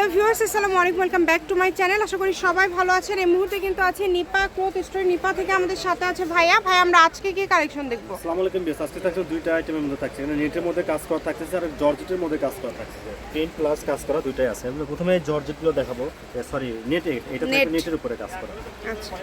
Hello viewers আসসালামু আলাইকুম welcome back to my channel আশা করি সবাই ভালো আছেন। এই মুহূর্তে কিন্তু আছে নিপা ক্লোথ স্টোর নিপা থেকে আমাদের সাথে আছে ভাইয়া। ভাই আমরা আজকে কি কালেকশন দেখব। আসসালামু আলাইকুম বেশ আজকে থাকছে দুইটা আইটেমের মধ্যে থাকছে। এখানে নেটের মধ্যে কাজ করা থাকতেছে আর জর্জেটের মধ্যে কাজ করা থাকছে প্রিন্ট প্লাস কাজ করা দুইটাই আছে। আমরা প্রথমে জর্জেটগুলো দেখাবো। সরি নেটে এটা নেটের উপরে কাজ করা। আচ্ছা।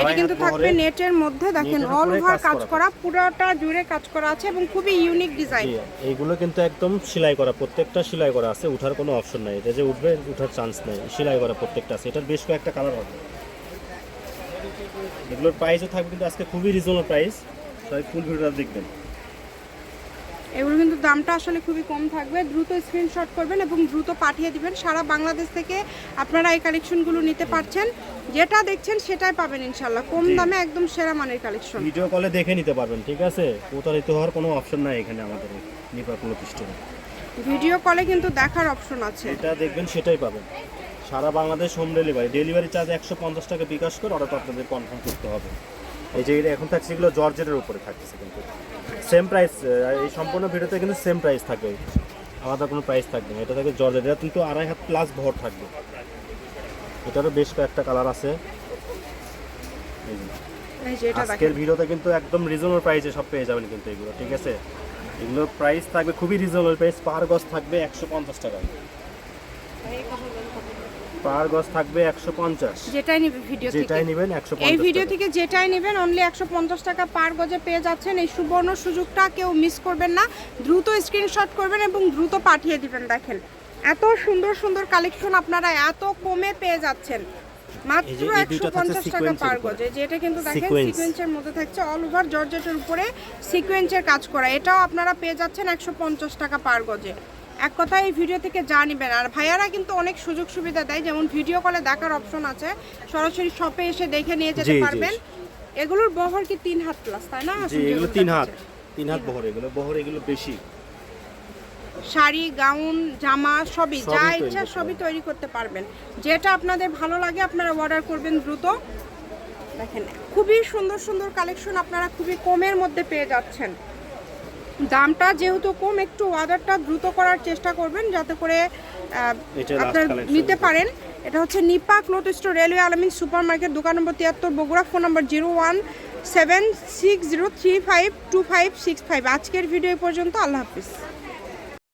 এটা কিন্তু থাকবে নেটের মধ্যে দেখেন অল ওভার কাজ। করা। পুরোটা জুড়ে কাজ করা আছে এবং খুবই ইউনিক ডিজাইন এইগুলো কিন্তু একদম সেলাই করা প্রত্যেকটা সেলাই করা আছে উঠার কোনো অপশন নাই। এটা যে উঠবে উঠার চান্স নেই সেলাই করা প্রত্যেকটা আছে। এটার বেশ কয়েকটা কালার হবে। এগুলোর প্রাইসও থাকবে কিন্তু আজকে খুবই রিজনেবল প্রাইস সবাই ফুল ভিডিওটা দেখবেন। এগুলো কিন্তু দামটা আসলে খুবই কম থাকবে। দ্রুত স্ক্রিনশট করবেন এবং দ্রুত পাঠিয়ে দিবেন। সারা বাংলাদেশ থেকে আপনারা এই কালেকশনগুলো নিতে পারছেন। যেটা দেখছেন সেটাই পাবেন ইনশাল্লাহ কম দামে একদম সেরা মানের কালেকশন ভিডিও কলে দেখে নিতে পারবেন ঠিক আছে? প্রতারিত হওয়ার কোনো অপশন নাই এখানে আমাদের নিপাকুলো পিস্টনে ভিডিও কলে কিন্তু দেখার অপশন আছে। এটা দেখবেন সেটাই পাবেন। সারা Bangladesh home delivery delivery charge একশো পঞ্চাশ টাকা বিকাশ করে অর্ডার আপনাদের কনফার্ম করতে হবে। এই যে এখন থাকছে এগুলো জর্জেটের উপরে থাকছে কিন্তু। সেম প্রাইস এই সম্পূর্ণ ভিডিওতে কিন্তু সেম প্রাইস থাকবে। আলাদা কোনো প্রাইস থাকবে না। এটা থাকবে জর্জেট। এটা কিন্তু আড়াই হাত প্লাস ভর থাকবে। এটারও বেশ কয়েকটা কালার আছে। আজকের ভিডিওতে কিন্তু একদম রিজনেবল প্রাইসে সব পেয়ে যাবেন কিন্তু এগুলো ঠিক আছে? এগুলোর প্রাইস থাকবে খুবই রিজনেবল প্রাইস পার গজ থাকবে একশো পঞ্চাশ টাকা পার গজ থাকবে একশো পঞ্চাশ। যেটাই নিবে ভিডিও থেকে। যেটাই নেবেন একশো এই ভিডিও থেকে যেটাই নেবেন অনলি একশো পঞ্চাশ টাকা পার গজে পেয়ে যাচ্ছেন। এই সুবর্ণ সুযোগটা কেউ মিস করবেন না। দ্রুত স্ক্রিনশট করবেন এবং দ্রুত পাঠিয়ে দিবেন দেখেন। এত সুন্দর সুন্দর কালেকশন আপনারা এত কমে পেয়ে যাচ্ছেন। মাত্র যে এই একশো দুইটা থাকছে পঞ্চাশ টাকা পার গজে। যেটা কিন্তু দেখেন সিকোয়েন্সের মধ্যে থাকছে অল ওভার জর্জেটের উপরে সিকোয়েন্সের কাজ করা। এটাও আপনারা পেয়ে যাচ্ছেন একশো পঞ্চাশ টাকা পার গজে। এক কথা এই ভিডিও থেকে যা নেবেন। আর ভাইয়ারা কিন্তু অনেক সুযোগ সুবিধা দেয় যেমন ভিডিও কলে দেখার অপশন আছে। সরাসরি শপে এসে দেখে নিয়ে যেতে। পারবেন। এগুলোর বহর কি তিন হাত প্লাস তাই না? এগুলো তিন হাত। তিন হাত বহর এগুলো। বহর এগুলো বেশি। শাড়ি গাউন জামা সবই যা ইচ্ছা সবই তৈরি করতে পারবেন। যেটা আপনাদের ভালো লাগে আপনারা অর্ডার করবেন দ্রুত। দেখেন খুবই সুন্দর সুন্দর কালেকশন আপনারা খুবই কমের মধ্যে পেয়ে যাচ্ছেন। দামটা যেহেতু কম একটু অর্ডারটা দ্রুত করার চেষ্টা করবেন যাতে করে আপনার নিতে পারেন। এটা হচ্ছে নিপাক north east railway Alamin super market দোকান নম্বর তিয়াত্তর Bogura phone number zero one seven six zero three five two five six five আজকের ভিডিও পর্যন্ত আল্লাহ হাফিজ।